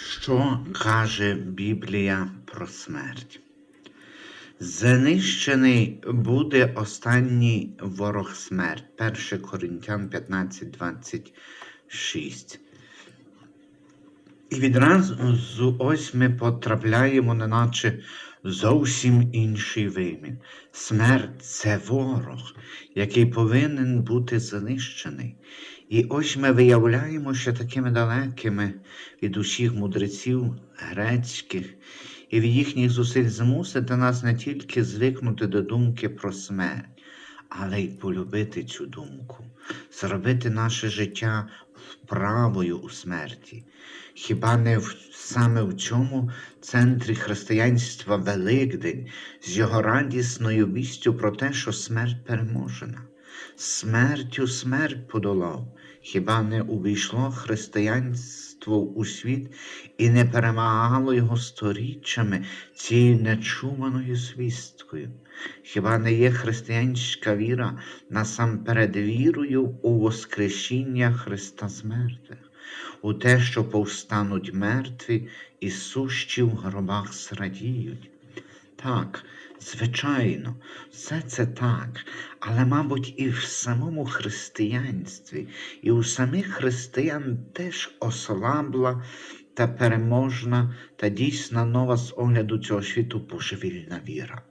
Що каже Біблія про смерть? Знищений буде останній ворог смерть. 1 Коринтян 15, 26. І відразу ось ми потрапляємо, неначе зовсім інший вимір. Смерть це ворог, який повинен бути знищений. І ось ми виявляємо, що такими далекими від усіх мудреців грецьких і від їхніх зусиль змусити нас не тільки звикнути до думки про смерть, але й полюбити цю думку, зробити наше життя вправою у смерті. Хіба не в, саме в цьому центрі християнства Великдень з його радісною вістю про те, що смерть переможена? Смертю смерть подолав, хіба не увійшло християнство у світ і не перемагало його сторіччями цією нечуваною звісткою? Хіба не є християнська віра насамперед вірою у Воскресіння Христа з мертвих, у те, що повстануть мертві і сущі в гробах зрадіють? Так, звичайно, все це так, але, мабуть, і в самому християнстві, і у самих християн теж ослабла та переможна та дійсна нова з огляду цього світу божевільна віра.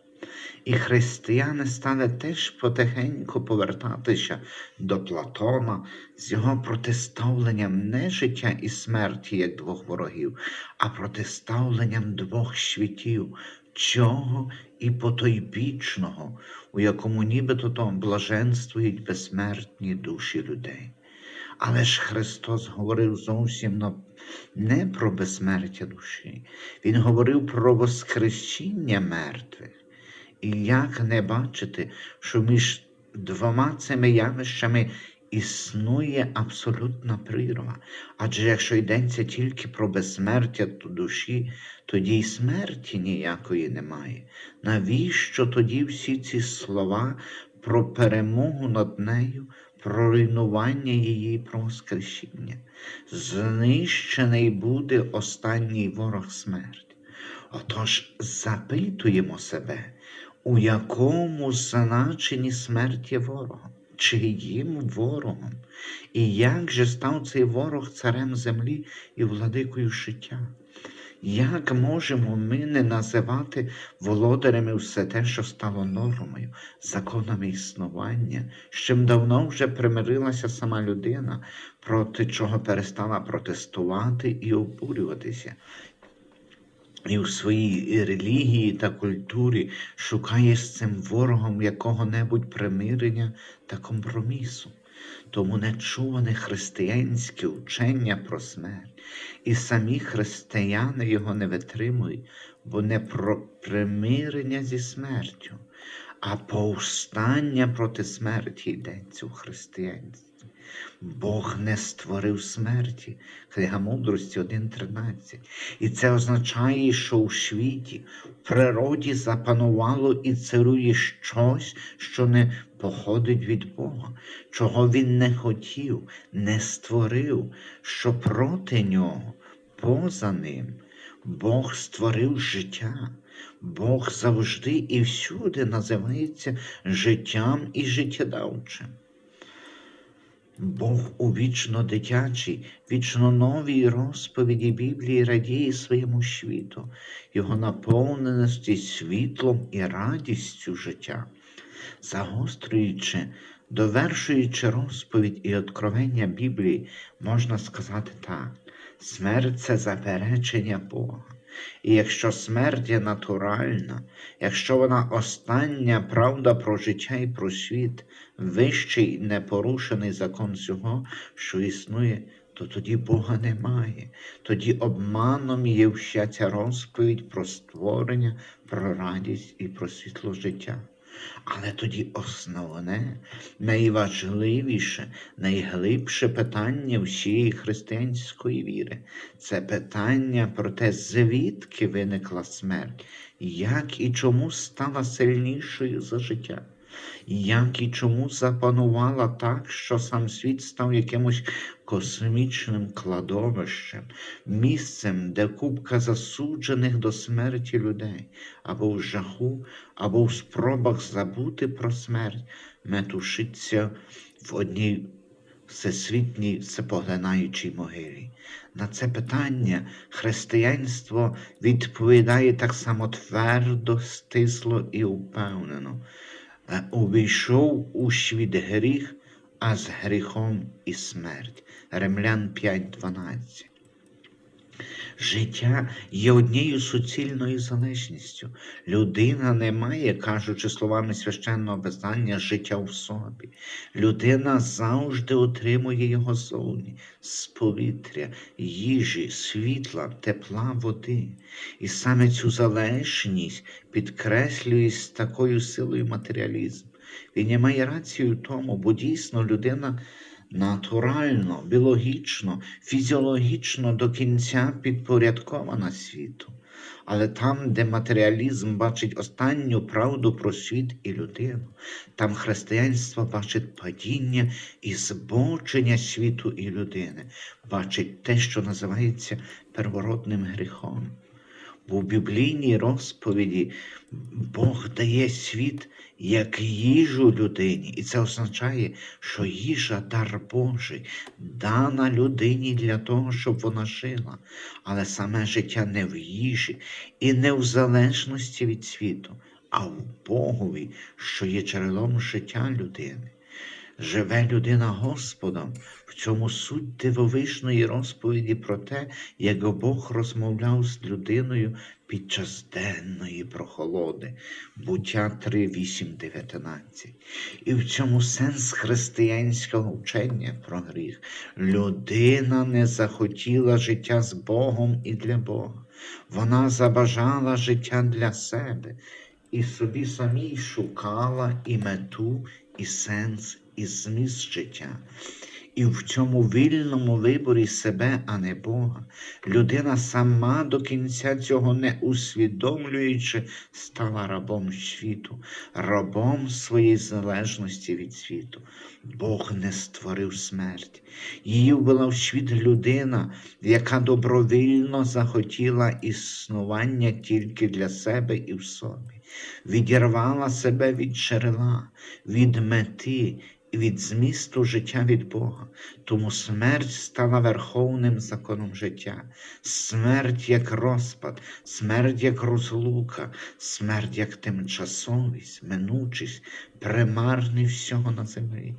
І християни стали теж потихеньку повертатися до Платона з його протиставленням не життя і смерті як двох ворогів, а протиставленням двох світів, чого і потойбічного, у якому нібито то блаженствують безсмертні душі людей. Але ж Христос говорив зовсім не про безсмертя душі, Він говорив про воскресіння мертвих. І як не бачити, що між двома цими явищами існує абсолютна прірва. Адже якщо йдеться тільки про безсмертя то душі, тоді й смерті ніякої немає. Навіщо тоді всі ці слова про перемогу над нею, про руйнування її, про воскресіння? Знищений буде останній ворог смерті. Отож запитуємо себе, у якому значенні смерть є ворогом, чи їм ворогом, і як же став цей ворог царем землі і владикою життя? Як можемо ми не називати володарями все те, що стало нормою, законами існування, з чим давно вже примирилася сама людина, проти чого перестала протестувати і обурюватися? І в своїй релігії та культурі шукає з цим ворогом якого-небудь примирення та компромісу. Тому нечуване християнське учення про смерть, і самі християни його не витримують, бо не про примирення зі смертю, а повстання проти смерті йдеться у християнстві. Бог не створив смерті. Книга мудрості 1.13. І це означає, що у світі, в природі запанувало і царує щось, що не походить від Бога, чого Він не хотів, не створив, що проти нього, поза ним. Бог створив життя. Бог завжди і всюди називається життям і життєдавчим. Бог у вічно дитячій, вічно новій розповіді Біблії радіє своєму світу, його наповненості світлом і радістю життя, загострюючи, довершуючи розповідь і откровення Біблії, можна сказати так: смерть це заперечення Бога. І якщо смерть є натуральна, якщо вона остання правда про життя і про світ, вищий непорушений закон цього, що існує, то тоді Бога немає. Тоді обманом є вся ця розповідь про створення, про радість і про світло життя. Але тоді основне, найважливіше, найглибше питання всієї християнської віри це питання про те, звідки виникла смерть, як і чому стала сильнішою за життя. Як і чому запанувала так, що сам світ став якимось космічним кладовищем, місцем, де купка засуджених до смерті людей, або в жаху, або в спробах забути про смерть, метушиться в одній всесвітній всепоглинаючій могилі. На це питання християнство відповідає так само твердо, стисло і упевнено. Е, Увійшов у світ гріх, а з гріхом і смерть. Римлян 5.12. Життя є однією суцільною залежністю. Людина не має, кажучи словами священного писання, життя в собі. Людина завжди отримує його зовні, з повітря, їжі, світла, тепла, води. І саме цю залежність підкреслює з такою силою матеріалізм. Він не має рацію в тому, бо дійсно людина натурально, біологічно, фізіологічно до кінця підпорядкована світу. Але там, де матеріалізм бачить останню правду про світ і людину, там християнство бачить падіння і збочення світу і людини, бачить те, що називається первородним гріхом. В біблійній розповіді Бог дає світ як їжу людині, і це означає, що їжа дар Божий, дана людині для того, щоб вона жила, але саме життя не в їжі і не в залежності від світу, а в Богові, що є джерелом життя людини. Живе людина Господом, в цьому суть дивовижної розповіді про те, як Бог розмовляв з людиною під час денної прохолоди, буття 3, 8, 19. І в цьому сенс християнського вчення про гріх. Людина не захотіла життя з Богом і для Бога. Вона забажала життя для себе і собі самій шукала і мету, і сенс, і зміст життя. І в цьому вільному виборі себе, а не Бога, людина сама до кінця цього не усвідомлюючи, стала рабом світу, рабом своєї залежності від світу. Бог не створив смерть. Її ввела в світ людина, яка добровільно захотіла існування тільки для себе і в собі, відірвала себе від джерела, від мети від змісту життя від Бога. Тому смерть стала верховним законом життя, смерть як розпад, смерть як розлука, смерть як тимчасовість, минучість, примарність всього на землі.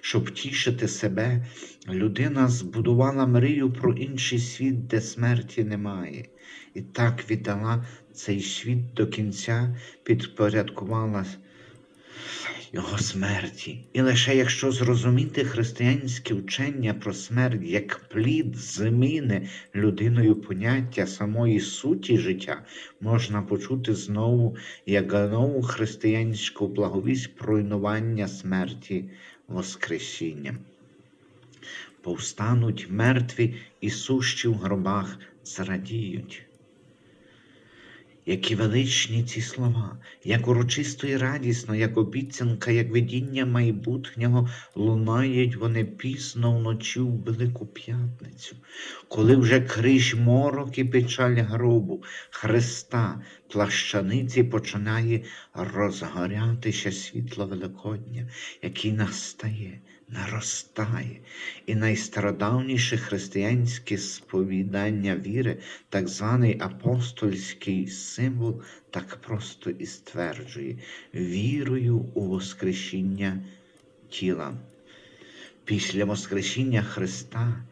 Щоб тішити себе, людина збудувала мрію про інший світ, де смерті немає, і так віддала цей світ до кінця, підпорядкувала його смерті. І лише якщо зрозуміти християнське вчення про смерть як плід зміни людиною поняття самої суті життя, можна почути знову як нову християнську благовість про руйнування смерті Воскресінням. Повстануть мертві і сущі в гробах зрадіють. Які величні ці слова, як урочисто і радісно, як обіцянка, як видіння майбутнього лунають вони пізно вночі в Велику П'ятницю, коли вже крізь морок і печаль гробу Христа плащаниці починає розгорятися світло Великодня, який настає, наростає, і найстародавніше християнське сповідання віри, так званий апостольський символ, так просто і стверджує вірою у Воскресіння тіла. Після Воскресіння Христа,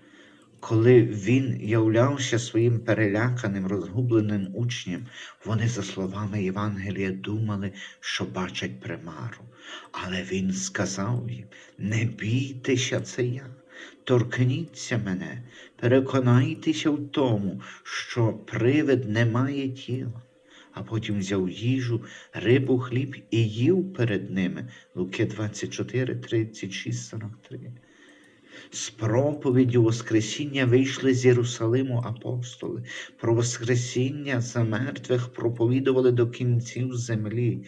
коли Він являвся своїм переляканим, розгубленим учням, вони, за словами Євангелія, думали, що бачать примару. Але Він сказав їм: не бійтеся, це я, торкніться мене, переконайтеся в тому, що привид не має тіла. А потім взяв їжу, рибу, хліб і їв перед ними. Луки 24, 36, 43. З проповіддю Воскресіння вийшли з Єрусалиму апостоли. Про Воскресіння за мертвих проповідували до кінців землі.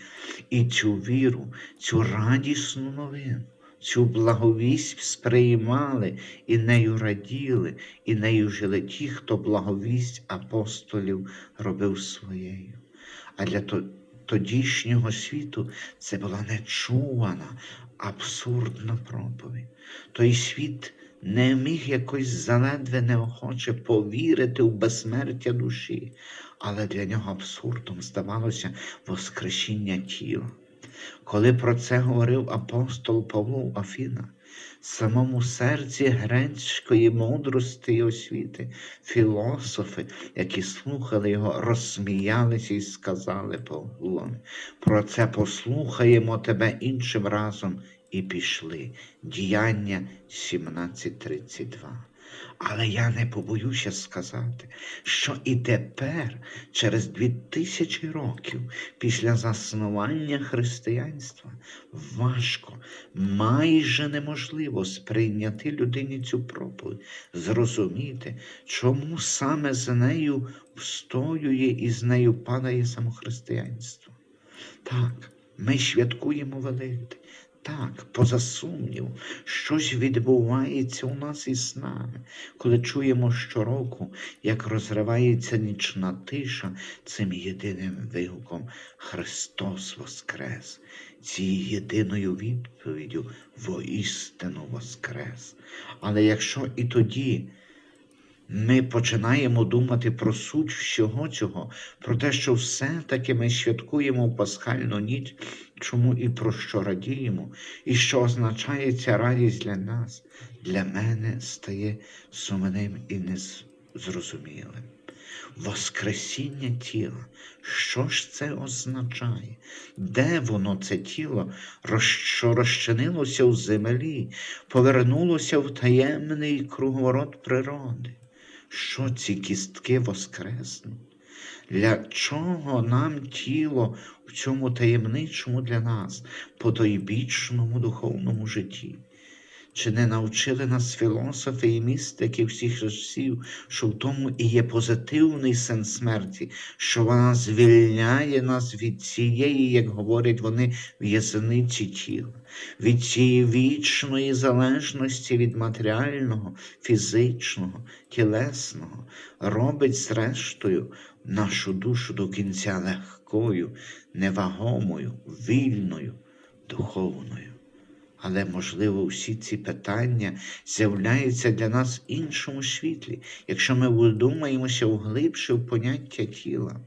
І цю віру, цю радісну новину, цю благовість сприймали і нею раділи, і нею жили ті, хто благовість апостолів робив своєю. А для тодішнього світу це була нечувана, абсурдна проповідь. Той світ не міг якось заледве неохоче повірити в безсмертя душі, але для нього абсурдом здавалося воскрешіння тіла. Коли про це говорив апостол Павло в Афінах, самому серці грецької мудрості і освіти, філософи, які слухали його, розсміялися і сказали Павлові, про це послухаємо тебе іншим разом і пішли. Діяння 17.32. Але я не побоюся сказати, що і тепер, через дві тисячі років після заснування християнства, важко, майже неможливо сприйняти людині цю проповідь, зрозуміти, чому саме з нею встоює і з нею падає самохристиянство. Так, ми святкуємо Великдень. Так, поза сумнівом, щось відбувається у нас із нами, коли чуємо щороку, як розривається нічна тиша цим єдиним вигуком Христос Воскрес, цією єдиною відповіддю воістину Воскрес. Але якщо і тоді ми починаємо думати про суть всього цього, про те, що все-таки ми святкуємо пасхальну ніч, чому і про що радіємо, і що означає ця радість для нас, для мене стає сумним і незрозумілим. Воскресіння тіла. Що ж це означає? Де воно це тіло, що розчинилося в землі, повернулося в таємний круговорот природи? Що ці кістки воскреснуть? Для чого нам тіло в цьому таємничому для нас, потойбічному духовному житті? Чи не навчили нас філософи і містики всіх часів, що в тому і є позитивний сенс смерті, що вона звільняє нас від цієї, як говорять вони, в'язниці тіла, від цієї вічної залежності від матеріального, фізичного, тілесного, робить зрештою нашу душу до кінця легкою, невагомою, вільною, духовною. Але, можливо, всі ці питання з'являються для нас в іншому світлі, якщо ми вдумаємося вглибше в поняття тіла.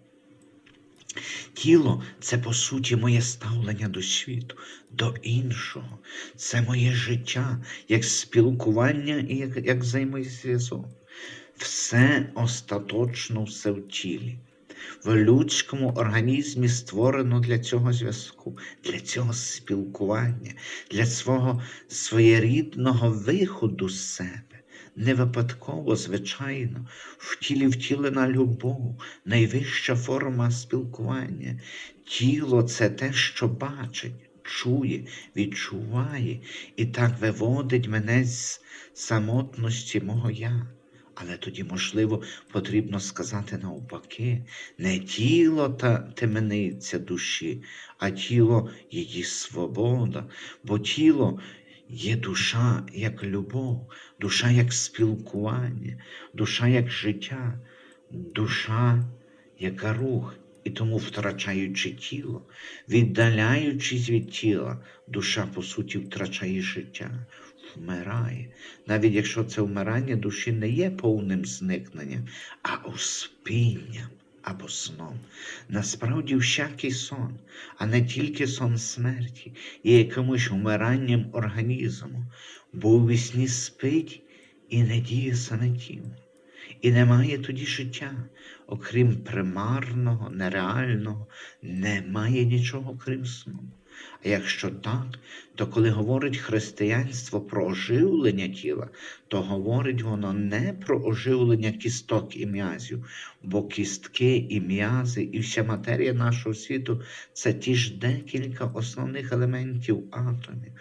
Тіло це по суті моє ставлення до світу, до іншого. Це моє життя, як спілкування і як, як взаємозв'язок. Все остаточно все в тілі. В людському організмі створено для цього зв'язку, для цього спілкування, для свого своєрідного виходу з себе. Не випадково, звичайно, в тілі втілена любов, найвища форма спілкування. Тіло це те, що бачить, чує, відчуває і так виводить мене з самотності мого я. Але тоді, можливо, потрібно сказати навпаки, не тіло та темниця душі, а тіло її свобода, бо тіло є душа як любов, душа як спілкування, душа як життя, душа як рух. І тому, втрачаючи тіло, віддаляючись від тіла, душа, по суті, втрачає життя, вмирає. Навіть якщо це вмирання душі не є повним зникненням, а успінням або сном. Насправді, всякий сон, а не тільки сон смерті, є якимось вмиранням організму, бо у вісні спить і не діє саме тіло. І немає тоді життя, окрім примарного, нереального, немає нічого крім сну. А якщо так, то коли говорить християнство про оживлення тіла, то говорить воно не про оживлення кісток і м'язів, бо кістки і м'язи, і вся матерія нашого світу це ті ж декілька основних елементів атомів,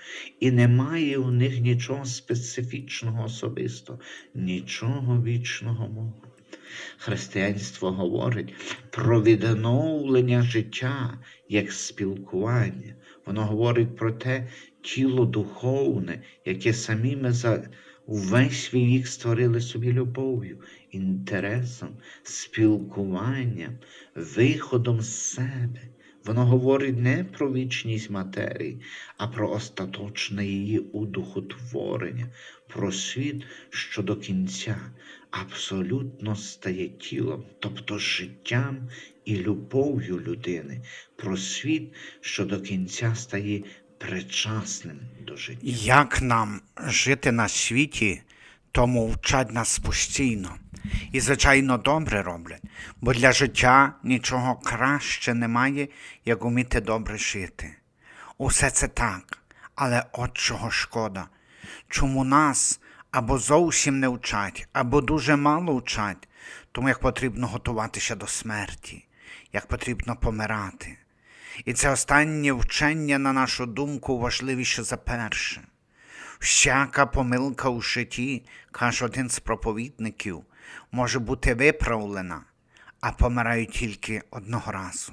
і немає у них нічого специфічного особистого, нічого вічного мого. Християнство говорить про відновлення життя як спілкування. Воно говорить про те тіло духовне, яке самі ми за увесь свій вік створили собі любов'ю, інтересом, спілкуванням, виходом з себе. Воно говорить не про вічність матерії, а про остаточне її удухотворення, про світ, що до кінця абсолютно стає тілом, тобто життям і любов'ю людини, про світ, що до кінця стає причасним до життя. Як нам жити на світі, тому вчать нас постійно. І, звичайно, добре роблять, бо для життя нічого краще немає, як уміти добре жити. Усе це так, але от чого шкода. Чому нас або зовсім не вчать, або дуже мало вчать, тому як потрібно готуватися до смерті, як потрібно помирати. І це останнє вчення, на нашу думку, важливіше за перше. Всяка помилка у житті, каже один з проповідників, може бути виправлена, а помирають тільки одного разу.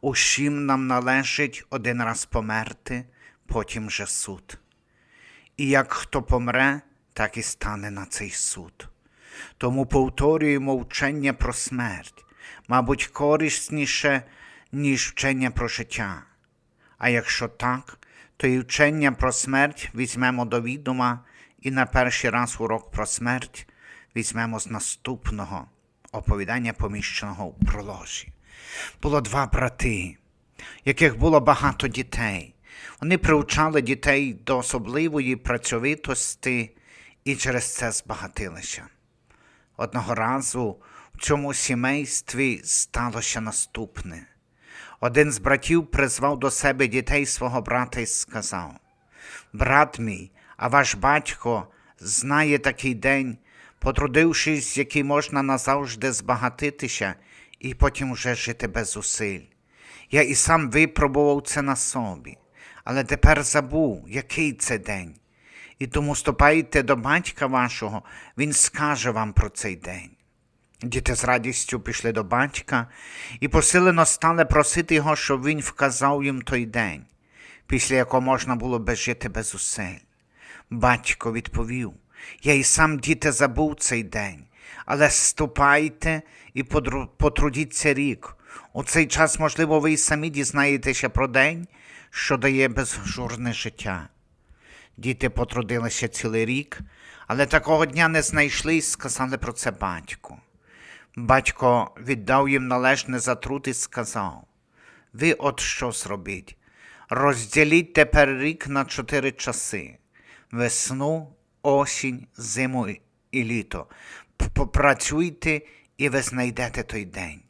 Усім нам належить один раз померти, потім же суд. І як хто помре, так і стане на цей суд. Тому повторюємо вчення про смерть, мабуть, корисніше, ніж вчення про життя. А якщо так, то і вчення про смерть візьмемо до відома і на перший раз урок про смерть візьмемо з наступного оповідання, поміщеного в проложі. Було два брати, яких було багато дітей. Вони приучали дітей до особливої працьовитості і через це збагатилися. Одного разу в цьому сімействі сталося наступне. Один з братів призвав до себе дітей свого брата і сказав: Брат мій, а ваш батько знає такий день, потрудившись, який можна назавжди збагатитися і потім вже жити без зусиль. Я і сам випробував це на собі, але тепер забув, який це день. І тому ступайте до батька вашого, він скаже вам про цей день. Діти з радістю пішли до батька і посилено стали просити його, щоб він вказав їм той день, після якого можна було би жити без зусиль. Батько відповів: Я і сам діти забув цей день, але ступайте і потрудіться рік. У цей час, можливо, ви й самі дізнаєтеся про день, що дає безжурне життя. Діти потрудилися цілий рік, але такого дня не знайшли і сказали про це батьку. Батько віддав їм належне за сказав: Ви от що зробіть? Розділіть тепер рік на чотири часи: весну, осінь, зиму і літо. Попрацюйте, і ви знайдете той день.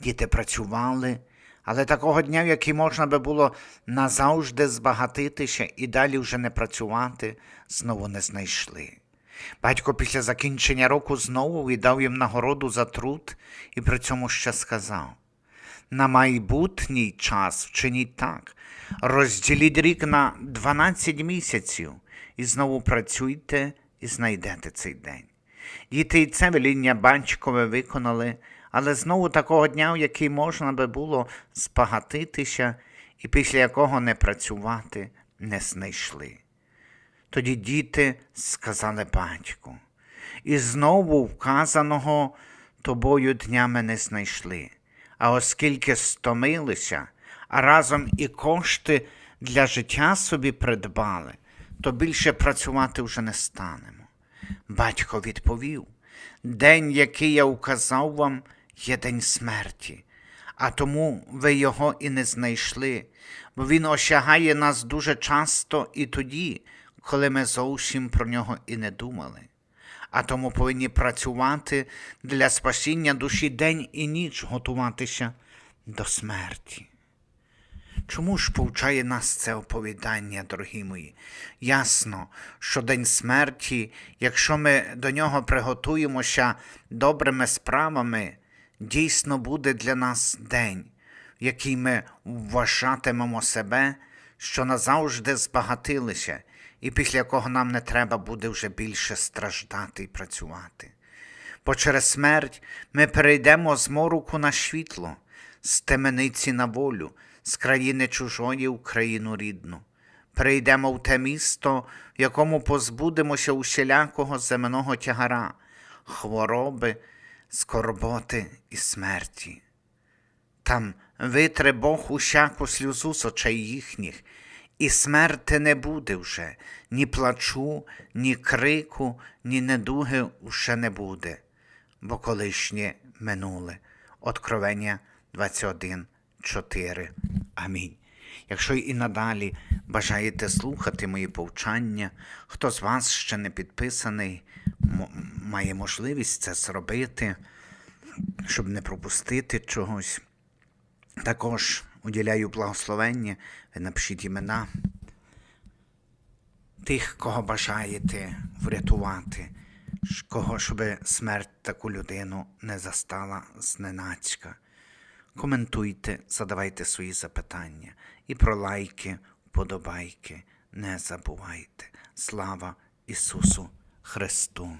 Діти працювали, але такого дня, в який можна би було назавжди збагатитися і далі вже не працювати, знову не знайшли. Батько після закінчення року знову віддав їм нагороду за труд і при цьому ще сказав: на майбутній час вчиніть так, розділіть рік на 12 місяців і знову працюйте і знайдете цей день. Діти і це веління батькове виконали, але знову такого дня, в який можна би було збагатитися, і після якого не працювати не знайшли. Тоді діти сказали батьку, і знову вказаного тобою днями не знайшли. А оскільки стомилися, а разом і кошти для життя собі придбали, то більше працювати вже не станемо. Батько відповів: День, який я указав вам, є день смерті, а тому ви його і не знайшли, бо він осягає нас дуже часто і тоді, коли ми зовсім про нього і не думали. А тому повинні працювати для спасіння душі день і ніч готуватися до смерті. Чому ж повчає нас це оповідання, дорогі мої? Ясно, що день смерті, якщо ми до нього приготуємося добрими справами, дійсно буде для нас день, в який ми вважатимемо себе, що назавжди збагатилися, і після якого нам не треба буде вже більше страждати і працювати. Бо через смерть ми перейдемо з мороку на світло, з темениці на волю, з країни чужої в країну рідну. Перейдемо в те місто, в якому позбудемося усілякого земного тягара, хвороби, скорботи і смерті. Там витре Бог усяку сльозу з очей їхніх, і смерти не буде вже, ні плачу, ні крику, ні недуги уже не буде, бо колишнє минуле. Откровення 21, 4. Амінь. Якщо і надалі бажаєте слухати мої повчання, хто з вас ще не підписаний, має можливість це зробити, щоб не пропустити чогось. Також уділяю благословення, ви напишіть імена тих, кого бажаєте врятувати, кого, щоб смерть таку людину не застала зненацька. Коментуйте, задавайте свої запитання і про лайки, вподобайки не забувайте. Слава Ісусу Христу!